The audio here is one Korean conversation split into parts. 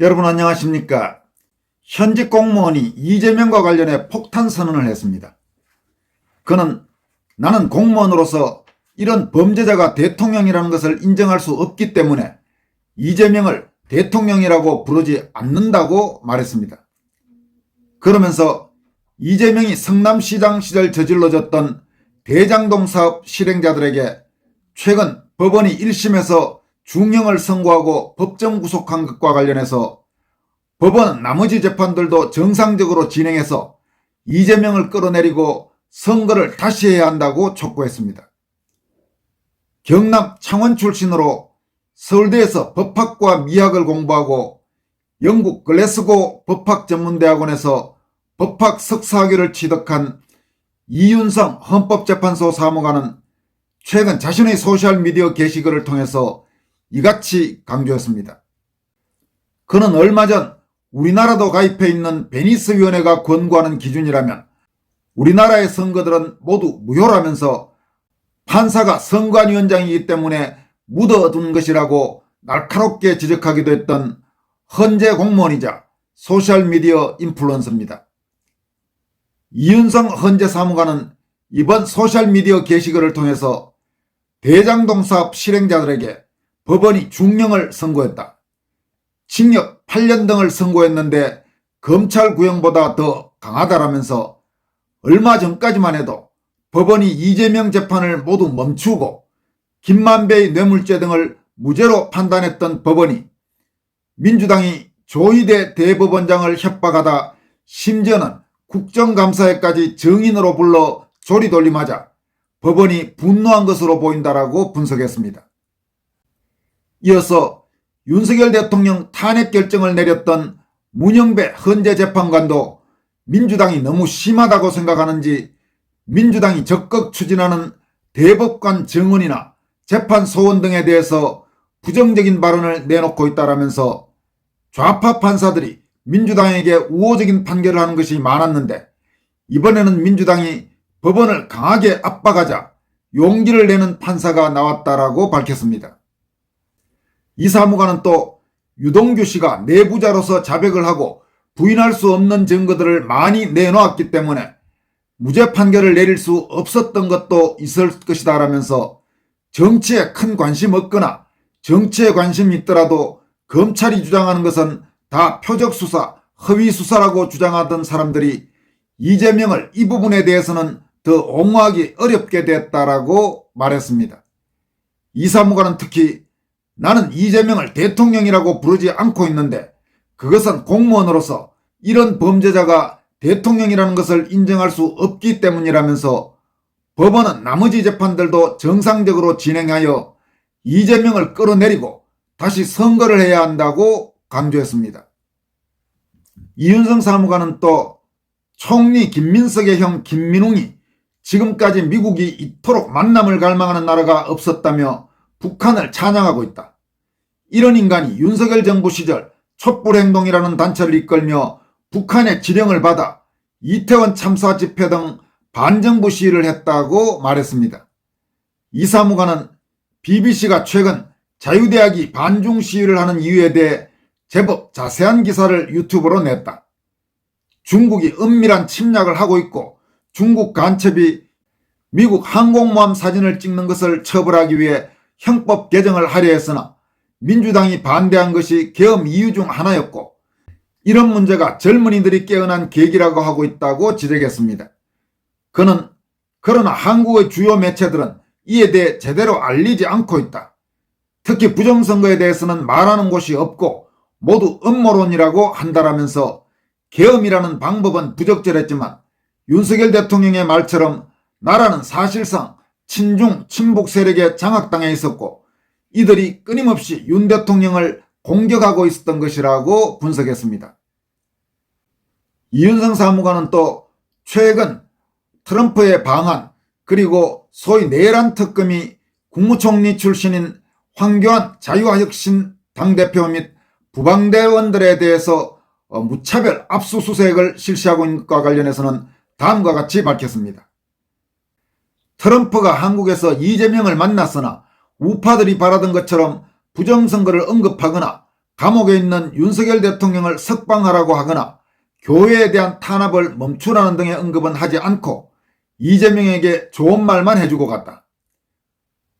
여러분 안녕하십니까? 현직 공무원이 이재명과 관련해 폭탄 선언을 했습니다. 그는 나는 공무원으로서 이런 범죄자가 대통령이라는 것을 인정할 수 없기 때문에 이재명을 대통령이라고 부르지 않는다고 말했습니다. 그러면서 이재명이 성남시장 시절 저질러졌던 대장동 사업 실행자들에게 최근 법원이 1심에서 중형을 선고하고 법정 구속한 것과 관련해서 법원은 나머지 재판들도 정상적으로 진행해서 이재명을 끌어내리고 선거를 다시 해야 한다고 촉구했습니다. 경남 창원 출신으로 서울대에서 법학과 미학을 공부하고 영국 글래스고 법학전문대학원에서 법학 석사학위를 취득한 이윤성 헌법재판소 사무관은 최근 자신의 소셜미디어 게시글을 통해서 이같이 강조했습니다. 그는 얼마 전 우리나라도 가입해 있는 베니스 위원회가 권고하는 기준이라면 우리나라의 선거들은 모두 무효라면서 판사가 선관위원장이기 때문에 묻어둔 것이라고 날카롭게 지적하기도 했던 헌재 공무원이자 소셜미디어 인플루언서입니다. 이윤성 헌재 사무관은 이번 소셜미디어 게시글을 통해서 대장동 사업 실행자들에게 법원이 중형을 선고했다. 징역 8년 등을 선고했는데 검찰 구형보다 더 강하다라면서 얼마 전까지만 해도 법원이 이재명 재판을 모두 멈추고 김만배의 뇌물죄 등을 무죄로 판단했던 법원이 민주당이 조희대 대법원장을 협박하다 심지어는 국정감사에까지 정인으로 불러 조리돌림하자 법원이 분노한 것으로 보인다라고 분석했습니다. 이어서 윤석열 대통령 탄핵 결정을 내렸던 문영배 헌재 재판관도 민주당이 너무 심하다고 생각하는지 민주당이 적극 추진하는 대법관 정원이나 재판 소원 등에 대해서 부정적인 발언을 내놓고 있다라면서 좌파 판사들이 민주당에게 우호적인 판결을 하는 것이 많았는데 이번에는 민주당이 법원을 강하게 압박하자 용기를 내는 판사가 나왔다라고 밝혔습니다. 이 사무관은 또 유동규 씨가 내부자로서 자백을 하고 부인할 수 없는 증거들을 많이 내놓았기 때문에 무죄 판결을 내릴 수 없었던 것도 있을 것이다 라면서 정치에 큰 관심 없거나 정치에 관심이 있더라도 검찰이 주장하는 것은 다 표적 수사, 허위 수사라고 주장하던 사람들이 이재명을 이 부분에 대해서는 더 옹호하기 어렵게 됐다라고 말했습니다. 이 사무관은 특히 나는 이재명을 대통령이라고 부르지 않고 있는데 그것은 공무원으로서 이런 범죄자가 대통령이라는 것을 인정할 수 없기 때문이라면서 법원은 나머지 재판들도 정상적으로 진행하여 이재명을 끌어내리고 다시 선거를 해야 한다고 강조했습니다. 이윤성 사무관은 또 총리 김민석의 형 김민웅이 지금까지 미국이 이토록 만남을 갈망하는 나라가 없었다며 북한을 찬양하고 있다. 이런 인간이 윤석열 정부 시절 촛불행동이라는 단체를 이끌며 북한의 지령을 받아 이태원 참사 집회 등 반정부 시위를 했다고 말했습니다. 이 사무관은 BBC가 최근 자유대학이 반중 시위를 하는 이유에 대해 제법 자세한 기사를 유튜브로 냈다. 중국이 은밀한 침략을 하고 있고 중국 간첩이 미국 항공모함 사진을 찍는 것을 처벌하기 위해 형법 개정을 하려 했으나 민주당이 반대한 것이 계엄 이유 중 하나였고 이런 문제가 젊은이들이 깨어난 계기라고 하고 있다고 지적했습니다. 그는 그러나 한국의 주요 매체들은 이에 대해 제대로 알리지 않고 있다. 특히 부정선거에 대해서는 말하는 곳이 없고 모두 음모론이라고 한다라면서 계엄이라는 방법은 부적절했지만 윤석열 대통령의 말처럼 나라는 사실상 친중 친북 세력에 장악당해 있었고 이들이 끊임없이 윤 대통령을 공격하고 있었던 것이라고 분석했습니다. 이윤성 사무관은 또 최근 트럼프의 방한 그리고 소위 내란 특검이 국무총리 출신인 황교안 자유화혁신 당대표 및 부방대원들에 대해서 어, 무차별 압수수색을 실시하고 있는 것과 관련해서는 다음과 같이 밝혔습니다. 트럼프가 한국에서 이재명을 만났으나 우파들이 바라던 것처럼 부정선거를 언급하거나 감옥에 있는 윤석열 대통령을 석방하라고 하거나 교회에 대한 탄압을 멈추라는 등의 언급은 하지 않고 이재명에게 좋은 말만 해주고 갔다.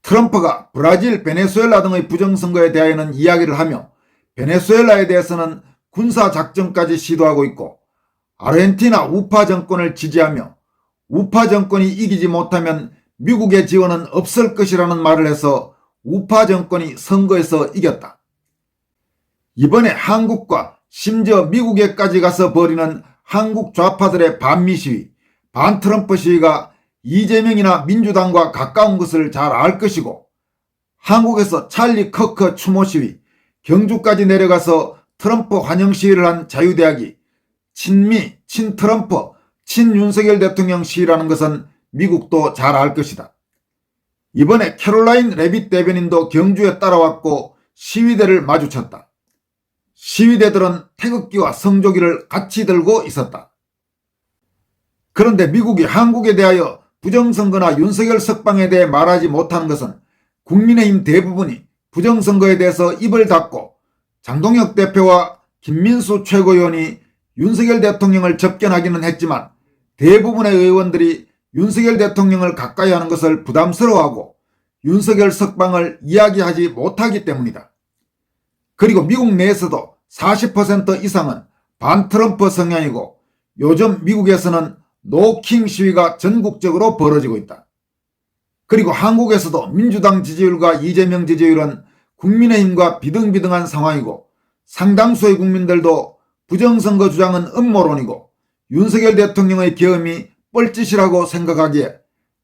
트럼프가 브라질, 베네수엘라 등의 부정선거에 대하여는 이야기를 하며 베네수엘라에 대해서는 군사작전까지 시도하고 있고 아르헨티나 우파 정권을 지지하며 우파 정권이 이기지 못하면 미국의 지원은 없을 것이라는 말을 해서 우파 정권이 선거에서 이겼다. 이번에 한국과 심지어 미국에까지 가서 벌이는 한국 좌파들의 반미 시위, 반 트럼프 시위가 이재명이나 민주당과 가까운 것을 잘 알 것이고 한국에서 찰리 커커 추모 시위, 경주까지 내려가서 트럼프 환영 시위를 한 자유대학이 친미, 친트럼프, 친윤석열 대통령 시위라는 것은 미국도 잘 알 것이다. 이번에 캐롤라인 레빗 대변인도 경주에 따라왔고 시위대를 마주쳤다. 시위대들은 태극기와 성조기를 같이 들고 있었다. 그런데 미국이 한국에 대하여 부정선거나 윤석열 석방에 대해 말하지 못하는 것은 국민의힘 대부분이 부정선거에 대해서 입을 닫고 장동혁 대표와 김민수 최고위원이 윤석열 대통령을 접견하기는 했지만 대부분의 의원들이 윤석열 대통령을 가까이 하는 것을 부담스러워하고 윤석열 석방을 이야기하지 못하기 때문이다. 그리고 미국 내에서도 40% 이상은 반트럼프 성향이고 요즘 미국에서는 노킹 시위가 전국적으로 벌어지고 있다. 그리고 한국에서도 민주당 지지율과 이재명 지지율은 국민의힘과 비등비등한 상황이고 상당수의 국민들도 부정선거 주장은 음모론이고 윤석열 대통령의 계엄이 뻘짓이라고 생각하기에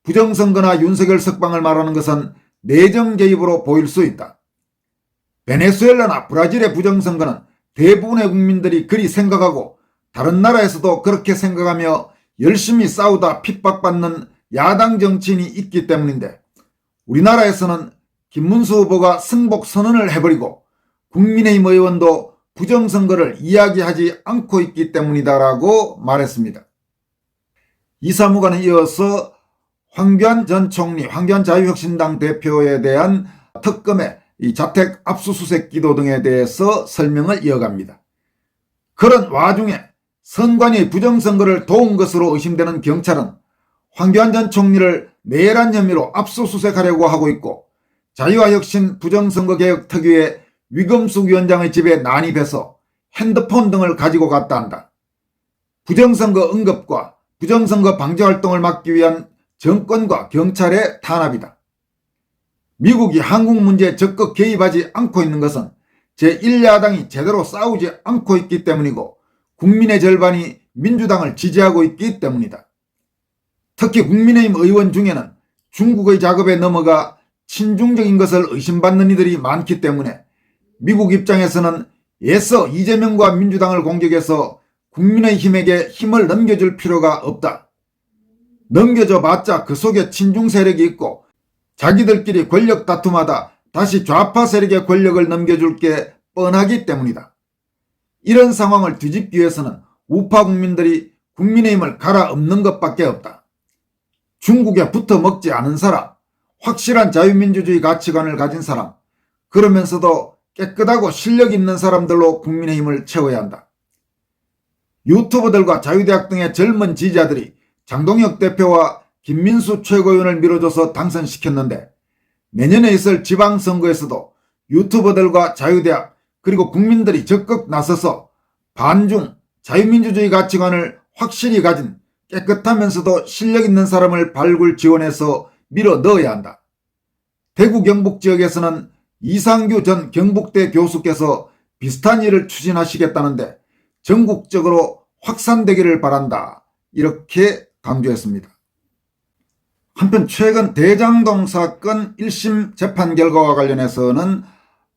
부정선거나 윤석열 석방을 말하는 것은 내정 개입으로 보일 수 있다. 베네수엘라나 브라질의 부정선거는 대부분의 국민들이 그리 생각하고 다른 나라에서도 그렇게 생각하며 열심히 싸우다 핍박받는 야당 정치인이 있기 때문인데 우리나라에서는 김문수 후보가 승복 선언을 해버리고 국민의힘 의원도 부정선거를 이야기하지 않고 있기 때문이다라고 말했습니다. 이 사무관은 이어서 황교안 전 총리, 황교안 자유혁신당 대표에 대한 특검의 이 자택 압수수색 기도 등에 대해서 설명을 이어갑니다. 그런 와중에 선관위 부정선거를 도운 것으로 의심되는 경찰은 황교안 전 총리를 내란 혐의로 압수수색하려고 하고 있고 자유와 혁신 부정선거개혁특위의 위금숙 위원장의 집에 난입해서 핸드폰 등을 가지고 갔다 한다. 부정선거 응급과 부정선거 방지 활동을 막기 위한 정권과 경찰의 탄압이다. 미국이 한국 문제에 적극 개입하지 않고 있는 것은 제1야당이 제대로 싸우지 않고 있기 때문이고 국민의 절반이 민주당을 지지하고 있기 때문이다. 특히 국민의힘 의원 중에는 중국의 작업에 넘어가 친중적인 것을 의심받는 이들이 많기 때문에 미국 입장에서는 애써 이재명과 민주당을 공격해서 국민의힘에게 힘을 넘겨줄 필요가 없다. 넘겨줘 봤자 그 속에 친중 세력이 있고 자기들끼리 권력 다툼하다 다시 좌파 세력의 권력을 넘겨줄 게 뻔하기 때문이다. 이런 상황을 뒤집기 위해서는 우파 국민들이 국민의힘을 갈아엎는 것밖에 없다. 중국에 붙어 먹지 않은 사람, 확실한 자유민주주의 가치관을 가진 사람, 그러면서도 깨끗하고 실력 있는 사람들로 국민의힘을 채워야 한다. 유튜버들과 자유대학 등의 젊은 지지자들이 장동혁 대표와 김민수 최고위원을 밀어줘서 당선시켰는데 내년에 있을 지방선거에서도 유튜버들과 자유대학 그리고 국민들이 적극 나서서 반중 자유민주주의 가치관을 확실히 가진 깨끗하면서도 실력 있는 사람을 발굴 지원해서 밀어 넣어야 한다. 대구 경북 지역에서는 이상규 전 경북대 교수께서 비슷한 일을 추진하시겠다는데 전국적으로 확산되기를 바란다. 이렇게 강조했습니다. 한편 최근 대장동 사건 1심 재판 결과와 관련해서는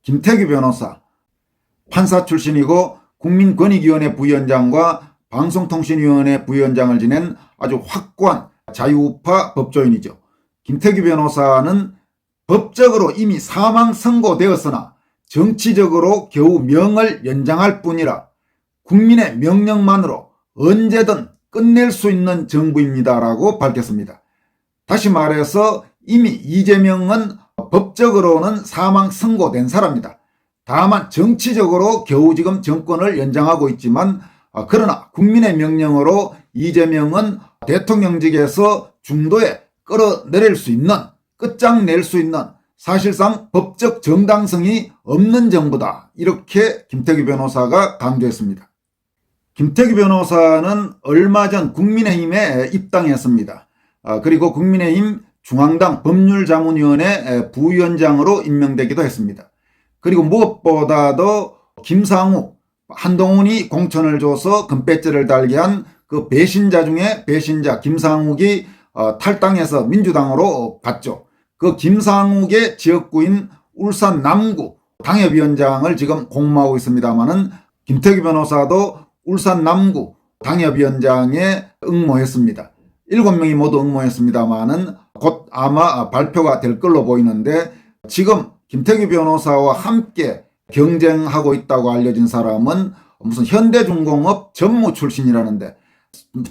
김태규 변호사, 판사 출신이고 국민권익위원회 부위원장과 방송통신위원회 부위원장을 지낸 아주 확고한 자유우파 법조인이죠. 김태규 변호사는 법적으로 이미 사망 선고되었으나 정치적으로 겨우 명을 연장할 뿐이라 국민의 명령만으로 언제든 끝낼 수 있는 정부입니다라고 밝혔습니다. 다시 말해서 이미 이재명은 법적으로는 사망 선고된 사람이다. 다만 정치적으로 겨우 지금 정권을 연장하고 있지만 아, 그러나 국민의 명령으로 이재명은 대통령직에서 중도에 끌어내릴 수 있는 끝장낼 수 있는 사실상 법적 정당성이 없는 정부다. 이렇게 김태규 변호사가 강조했습니다. 김태규 변호사는 얼마 전 국민의힘에 입당했습니다. 아, 그리고 국민의힘 중앙당 법률자문위원회 부위원장으로 임명되기도 했습니다. 그리고 무엇보다도 김상욱, 한동훈이 공천을 줘서 금배지를 달게 한 그 배신자 중에 배신자 김상욱이 어, 탈당해서 민주당으로 갔죠. 그 김상욱의 지역구인 울산 남구 당협위원장을 지금 공모하고 있습니다만은 김태규 변호사도 울산 남구 당협위원장에 응모했습니다. 일곱 명이 모두 응모했습니다만은 곧 아마 발표가 될 걸로 보이는데 지금 김태규 변호사와 함께 경쟁하고 있다고 알려진 사람은 무슨 현대중공업 전무 출신이라는데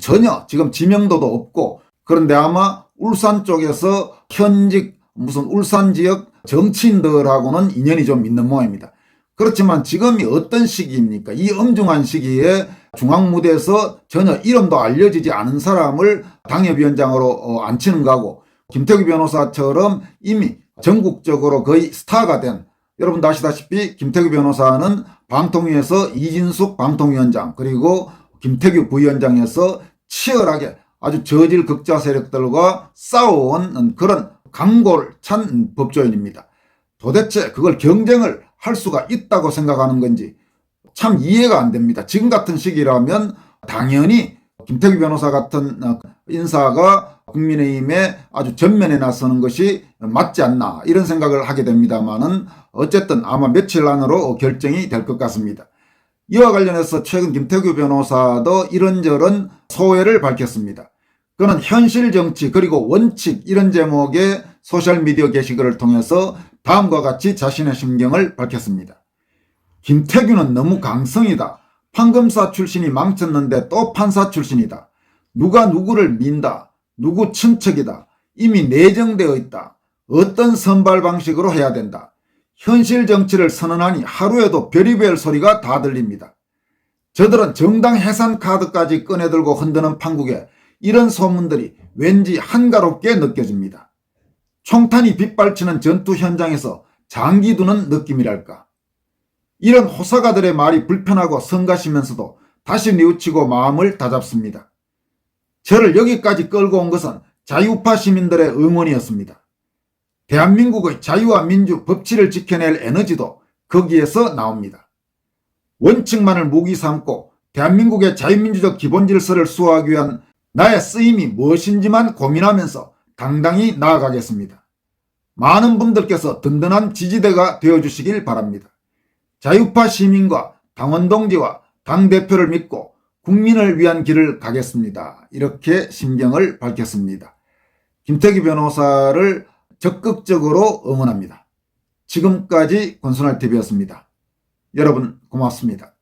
전혀 지금 지명도도 없고 그런데 아마 울산 쪽에서 현직 무슨 울산 지역 정치인들하고는 인연이 좀 있는 모양입니다. 그렇지만 지금이 어떤 시기입니까? 이 엄중한 시기에 중앙무대에서 전혀 이름도 알려지지 않은 사람을 당협위원장으로 어, 앉히는 거하고 김태규 변호사처럼 이미 전국적으로 거의 스타가 된 여러분도 아시다시피 김태규 변호사는 방통위에서 이진숙 방통위원장 그리고 김태규 부위원장에서 치열하게 아주 저질 극자 세력들과 싸워온 그런 강골찬 법조인입니다. 도대체 그걸 경쟁을 할 수가 있다고 생각하는 건지 참 이해가 안 됩니다. 지금 같은 시기라면 당연히 김태규 변호사 같은 어, 인사가 국민의힘에 아주 전면에 나서는 것이 맞지 않나 이런 생각을 하게 됩니다만은 어쨌든 아마 며칠 안으로 결정이 될 것 같습니다. 이와 관련해서 최근 김태규 변호사도 이런저런 소회를 밝혔습니다. 그는 현실 정치 그리고 원칙 이런 제목의 소셜미디어 게시글을 통해서 다음과 같이 자신의 심경을 밝혔습니다. 김태규는 너무 강성이다. 판검사 출신이 망쳤는데 또 판사 출신이다. 누가 누구를 민다. 누구 친척이다. 이미 내정되어 있다. 어떤 선발 방식으로 해야 된다. 현실 정치를 선언하니 하루에도 별의별 소리가 다 들립니다. 저들은 정당 해산 카드까지 꺼내들고 흔드는 판국에 이런 소문들이 왠지 한가롭게 느껴집니다. 총탄이 빗발치는 전투 현장에서 장기 두는 느낌이랄까. 이런 호사가들의 말이 불편하고 성가시면서도 다시 뉘우치고 마음을 다잡습니다. 저를 여기까지 끌고 온 것은 자유파 시민들의 응원이었습니다. 대한민국의 자유와 민주, 법치를 지켜낼 에너지도 거기에서 나옵니다. 원칙만을 무기 삼고 대한민국의 자유민주적 기본 질서를 수호하기 위한 나의 쓰임이 무엇인지만 고민하면서 당당히 나아가겠습니다. 많은 분들께서 든든한 지지대가 되어주시길 바랍니다. 자유파 시민과 당원 동지와 당대표를 믿고 국민을 위한 길을 가겠습니다. 이렇게 심경을 밝혔습니다. 김태기 변호사를 적극적으로 응원합니다. 지금까지 권순할TV였습니다. 여러분 고맙습니다.